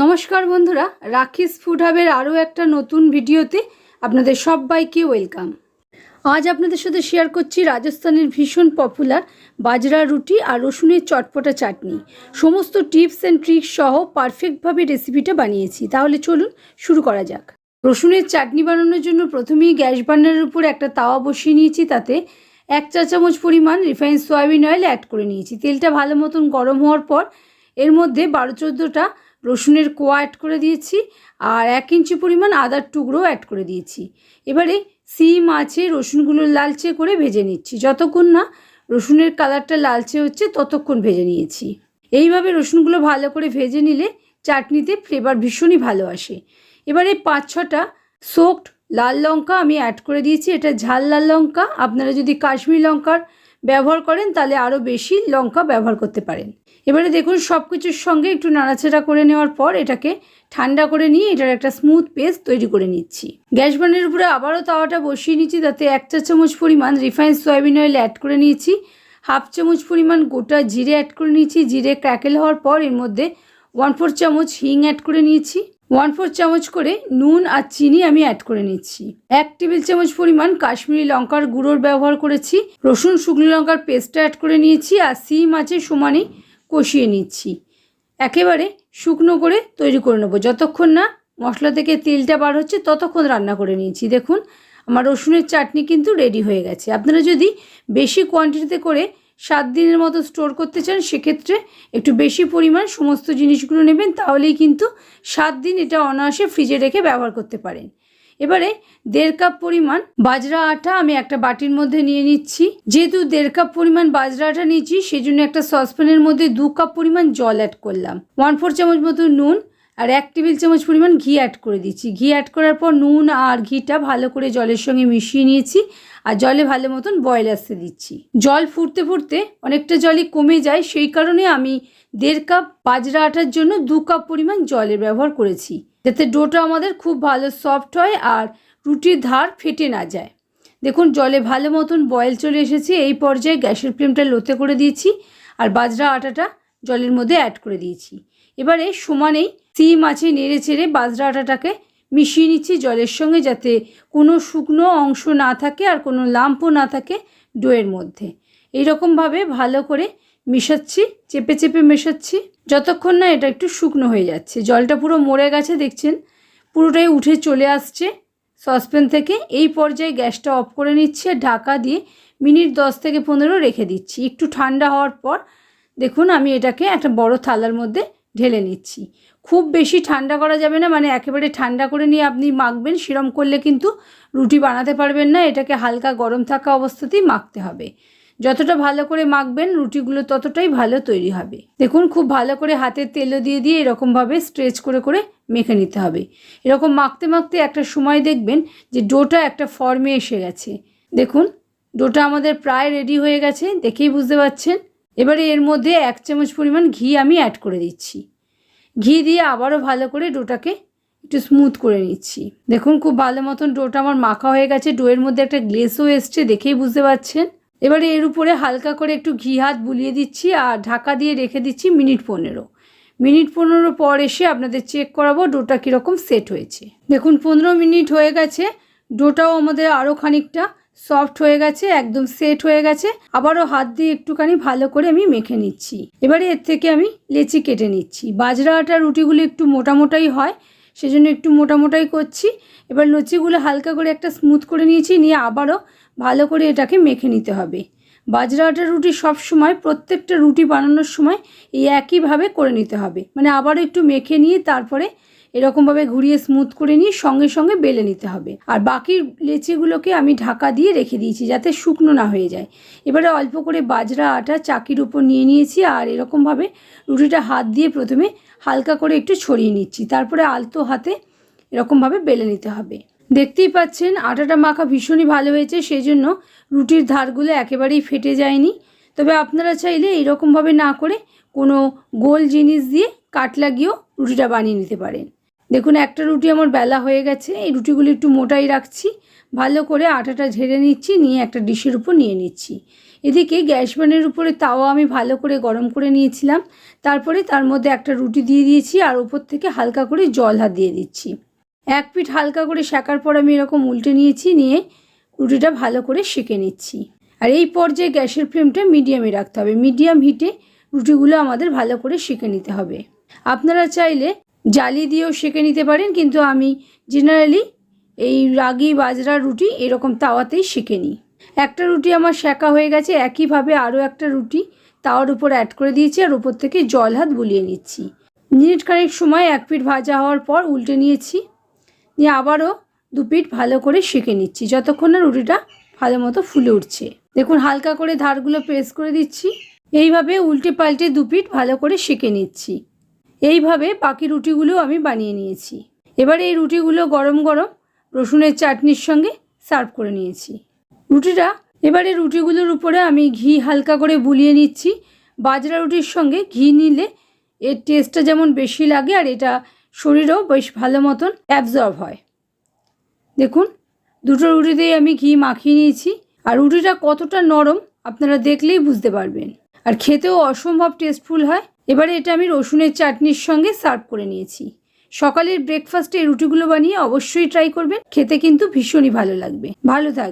নমস্কার বন্ধুরা রাখিস ফুড হাবের আরও একটা নতুন ভিডিওতে আপনাদের সবাইকে ওয়েলকাম। আজ আপনাদের সাথে শেয়ার করছি রাজস্থানের ভীষণ পপুলার বাজরা রুটি আর রসুনের চটপটা চাটনি। সমস্ত টিপস অ্যান্ড ট্রিক্স সহ পারফেক্টভাবে রেসিপিটা বানিয়েছি। তাহলে চলুন শুরু করা যাক। রসুনের চাটনি বানানোর জন্য প্রথমেই গ্যাস বার্নারের উপর একটা তাওয়া বসিয়ে নিয়েছি। তাতে এক চা চামচ পরিমাণ রিফাইন সয়াবিন অয়েল অ্যাড করে নিয়েছি। তেলটা ভালো মতন গরম হওয়ার পর এর মধ্যে বারো চোদ্দোটা রসুনের কোয়া অ্যাড করে দিয়েছি আর এক ইঞ্চি পরিমাণ আদার টুকরো অ্যাড করে দিয়েছি। এবারে সিম আছে, রসুনগুলো লালচে করে ভেজে নিচ্ছি। যতক্ষণ না রসুনের কালারটা লালচে হচ্ছে, ততক্ষণ ভেজে নিয়েছি। এইভাবে রসুনগুলো ভালো করে ভেজে নিলে চাটনিতে ফ্লেভার ভীষণই ভালো আসে। এবারে পাঁচ ছটা সোকড লাল লঙ্কা আমি অ্যাড করে দিয়েছি। এটা ঝাল লাল লঙ্কা। আপনারা যদি কাশ্মীর লঙ্কার ব্যবহার করেন, তাহলে আরও বেশি লঙ্কা ব্যবহার করতে পারেন। এবারে দেখুন সব কিছুর সঙ্গে একটু নাড়াচাড়া করে নেওয়ার পর এটাকে ঠান্ডা করে নিয়ে এটার একটা স্মুথ পেস্ট তৈরি করে নিচ্ছি। গ্যাস বানের উপরে আবারও তাওয়াটা বসিয়ে নিচ্ছি, তাতে এক চা চামচ পরিমাণ রিফাইন সয়াবিন অয়েল অ্যাড করে নিয়েছি। হাফ চামচ পরিমাণ গোটা জিরে অ্যাড করে নিয়েছি। জিরে ক্র্যাকেল হওয়ার পর এর মধ্যে ওয়ান ফোর চামচ হিং অ্যাড করে নিয়েছি। ওয়ান ফোর চামচ করে নুন আর চিনি আমি অ্যাড করে নিচ্ছি। এক টেবিল চামচ পরিমাণ কাশ্মীরি লঙ্কার গুঁড়োর ব্যবহার করেছি। রসুন, শুকনো লঙ্কার পেস্টটা অ্যাড করে নিয়েছি আর সিম আছে সমানে কষিয়ে নিচ্ছি। একেবারে শুকনো করে তৈরি করে নেব। যতক্ষণ না মশলা থেকে তেলটা বার হচ্ছে ততক্ষণ রান্না করে নিয়েছি। দেখুন, আমার রসুনের চাটনি কিন্তু রেডি হয়ে গেছে। আপনারা যদি বেশি কোয়ান্টিটিতে করে সাত দিনের মতো স্টোর করতে চান, সেক্ষেত্রে একটু বেশি পরিমাণ সমস্ত জিনিসগুলো নেবেন, তাহলেই কিন্তু সাত দিন এটা অনায়াসে ফ্রিজে রেখে ব্যবহার করতে পারেন। এবারে দেড় কাপ পরিমাণ বাজরা আটা আমি একটা বাটির মধ্যে নিয়ে নিচ্ছি। যেহেতু দেড় কাপ পরিমাণ বাজরা আটা নিয়েছি সেই জন্য একটা সসপ্যানের মধ্যে দু কাপ পরিমাণ জল অ্যাড করলাম। ওয়ান ফোর চামচ মতো নুন আর এক টেবিল চামচ পরিমাণ ঘি অ্যাড করে দিচ্ছি। ঘি অ্যাড করার পর নুন আর ঘিটা ভালো করে জলের সঙ্গে মিশিয়ে নিয়েছি আর জলে ভালো মতন বয়েল আসতে দিচ্ছি। জল ফুটতে ফুটতে অনেকটা জলই কমে যায়, সেই কারণে আমি দেড় কাপ বাজরা আটার জন্য দু কাপ পরিমাণ জলের ব্যবহার করেছি। যাতে ডোটা আমাদের খুব ভালো সফট হয় আর রুটির ধার ফেটে না যায়। দেখুন, জলে ভালো মতন বয়েল চলে এসেছে, এই পর্যায়ে গ্যাসের ফ্লেমটা লোতে করে দিয়েছি আর বাজরা আটাটা জলের মধ্যে অ্যাড করে দিয়েছি। এবারে সমানেই সিম আছে নেড়ে চেড়ে বাজরা আটাটাকে মিশিয়ে নিচ্ছি জলের সঙ্গে যাতে কোনো শুকনো অংশ না থাকে আর কোনো লাম্পও না থাকে ডোয়ের মধ্যে। এইরকমভাবে ভালো করে মেশাচ্ছি, চেপে চেপে মেশাচ্ছি। যতক্ষণ না এটা একটু শুকনো হয়ে যাচ্ছে। জলটা পুরো মরে গেছে, দেখছেন? পুরোটাই উঠে চলে আসছে সসপ্যান থেকে। এই পর্যায়ে গ্যাসটা অফ করে নিচ্ছি আর ঢাকা দিয়ে মিনিট দশ থেকে পনেরো রেখে দিচ্ছি। একটু ঠান্ডা হওয়ার পর দেখুন, আমি এটাকে একটা বড় থালার মধ্যে ঢেলে নিচ্ছি। খুব বেশি ঠান্ডা করা যাবে না মানে একেবারে ঠান্ডা করে নিয়ে আপনি মাখবেন, সেরম করলে কিন্তু রুটি বানাতে পারবেন না, এটাকে হালকা গরম থাকা অবস্থাতেই মাখতে হবে। যতটা ভালো করে মাখবেন, রুটিগুলো ততটাই ভালো তৈরি হবে। দেখুন, খুব ভালো করে হাতের তেলও দিয়ে দিয়ে এরকমভাবে স্ট্রেচ করে করে মেখে নিতে হবে। এরকম মাখতে মাখতে একটা সময় দেখবেন যে ডোটা একটা ফর্মে এসে গেছে। দেখুন, ডোটা আমাদের প্রায় রেডি হয়ে গেছে, দেখেই বুঝতে পারছেন। এবারে এর মধ্যে এক চামচ পরিমাণ ঘি আমি অ্যাড করে দিচ্ছি। ঘি দিয়ে আবারও ভালো করে ডোটাকে একটু স্মুথ করে নিচ্ছি। দেখুন খুব ভালো মতন ডোটা আমার মাখা হয়ে গেছে। ডোয়ের মধ্যে একটা গ্লেসও এসছে, দেখেই বুঝতে পারছেন। এবারে এর উপরে হালকা করে একটু ঘি হাত বুলিয়ে দিচ্ছি আর ঢাকা দিয়ে রেখে দিচ্ছি মিনিট পনেরো। মিনিট পনেরো পর এসে আপনাদের চেক করাবো ডোটা কীরকম সেট হয়েছে। দেখুন, পনেরো মিনিট হয়ে গেছে। ডোটাও আমাদের আরও খানিকটা সফট হয়ে গেছে, একদম সেট হয়ে গেছে। আবারও হাত দিয়ে একটুখানি ভালো করে আমি মেখে নিচ্ছি। এবারে এর থেকে আমি লেচি কেটে নিচ্ছি। বাজরা আটা রুটিগুলো একটু মোটা মোটাই হয়, সেজন্য একটু মোটা মোটাই করছি। এবার লুচিগুলো হালকা করে একটা স্মুথ করে নিয়েছি, নিয়ে আবারও ভালো করে এটাকে মেখে নিতে হবে। বাজরা আটার রুটি সব সময়, প্রত্যেকটা রুটি বানানোর সময় এই একইভাবে করে নিতে হবে। মানে আবারও একটু মেখে নিয়ে তারপরে এরকমভাবে ঘুরিয়ে স্মুথ করে নিয়ে সঙ্গে সঙ্গে বেলে নিতে হবে। আর বাকি লেচিগুলোকে আমি ঢাকা দিয়ে রেখে দিয়েছি যাতে শুকনো না হয়ে যায়। এবারে অল্প করে বাজরা, আটা চাকির উপর নিয়ে নিয়েছি আর এরকমভাবে রুটিটা হাত দিয়ে প্রথমে হালকা করে একটু ছড়িয়ে নিচ্ছি। তারপরে আলতো হাতে এরকমভাবে বেলে নিতে হবে। দেখতেই পাচ্ছেন, আটাটা মাখা ভীষণই ভালো হয়েছে সেই জন্য রুটির ধারগুলো একেবারেই ফেটে যায়নি। তবে আপনারা চাইলে এরকমভাবে না করে কোনো গোল জিনিস দিয়ে কাট লাগিয়েও রুটিটা বানিয়ে নিতে পারেন। দেখুন, একটা রুটি আমার বেলা হয়ে গেছে। এই রুটিগুলি একটু মোটাই রাখছি। ভালো করে আটাটা ঝেড়ে নিচ্ছি, নিয়ে একটা ডিশের উপর নিয়ে নিচ্ছি। এদিকে গ্যাস বানের উপরে তাওয়া আমি ভালো করে গরম করে নিয়েছিলাম। তারপরে তার মধ্যে একটা রুটি দিয়ে দিয়েছি আর ওপর থেকে হালকা করে জল হাত দিয়ে দিচ্ছি। এক পিঠ হালকা করে শেখার পর আমি এরকম উল্টে নিয়েছি, নিয়ে রুটিটা ভালো করে সেঁকে নিচ্ছি। আর এই পর্যায়ে গ্যাসের ফ্লেমটা মিডিয়ামে রাখতে হবে। মিডিয়াম হিটে রুটিগুলো আমাদের ভালো করে সেঁকে নিতে হবে। আপনারা চাইলে জালি দিয়েও সেঁকে নিতে পারেন, কিন্তু আমি জেনারেলি এই রাগি বাজরা রুটি এরকম তাওয়াতেই সেঁকে নিই। একটা রুটি আমার সেঁকা হয়ে গেছে, একইভাবে আরও একটা রুটি তাওয়ার উপর অ্যাড করে দিয়েছি আর উপর থেকে জল হাত বুলিয়ে নিচ্ছি। মিনিট খানেক সময় এক পিঠ ভাজা হওয়ার পর উল্টে নিয়েছি, নিয়ে আবারও দু পিঠ ভালো করে সেঁকে নিচ্ছি, যতক্ষণ না রুটিটা ভালো মতো ফুলে উঠছে। দেখুন, হালকা করে ধারগুলো প্রেস করে দিচ্ছি, এইভাবে উল্টে পাল্টে দু পিঠ ভালো করে সেঁকে নিচ্ছি। এইভাবে বাকি রুটিগুলো আমি বানিয়ে নিয়েছি। এবার এই রুটিগুলো গরম গরম রসুনের চাটনির সঙ্গে সার্ভ করে নিয়েছি। রুটিটা এবারে রুটিগুলোর উপরে আমি ঘি হালকা করে বুলিয়ে নিচ্ছি। বাজরা রুটির সঙ্গে ঘি নিলে এর টেস্টটা যেমন বেশি লাগে আর এটা শরীরেও বেশ ভালো মতন অ্যাবজর্ব হয়। দেখুন, দুটো রুটিতেই আমি ঘি মাখিয়ে নিয়েছি। আর রুটিটা কতটা নরম আপনারা দেখলেই বুঝতে পারবেন। আর খেতেও অসম্ভব টেস্টফুল হয়। এবারে এটা আমি রসুনের চাটনির সঙ্গে সার্ভ করে নিয়েছি। সকালের ব্রেকফাস্টে রুটিগুলো বানিয়ে অবশ্যই ট্রাই করবেন। খেতে কিন্তু ভীষণই ভালো লাগবে। ভালো থাকবে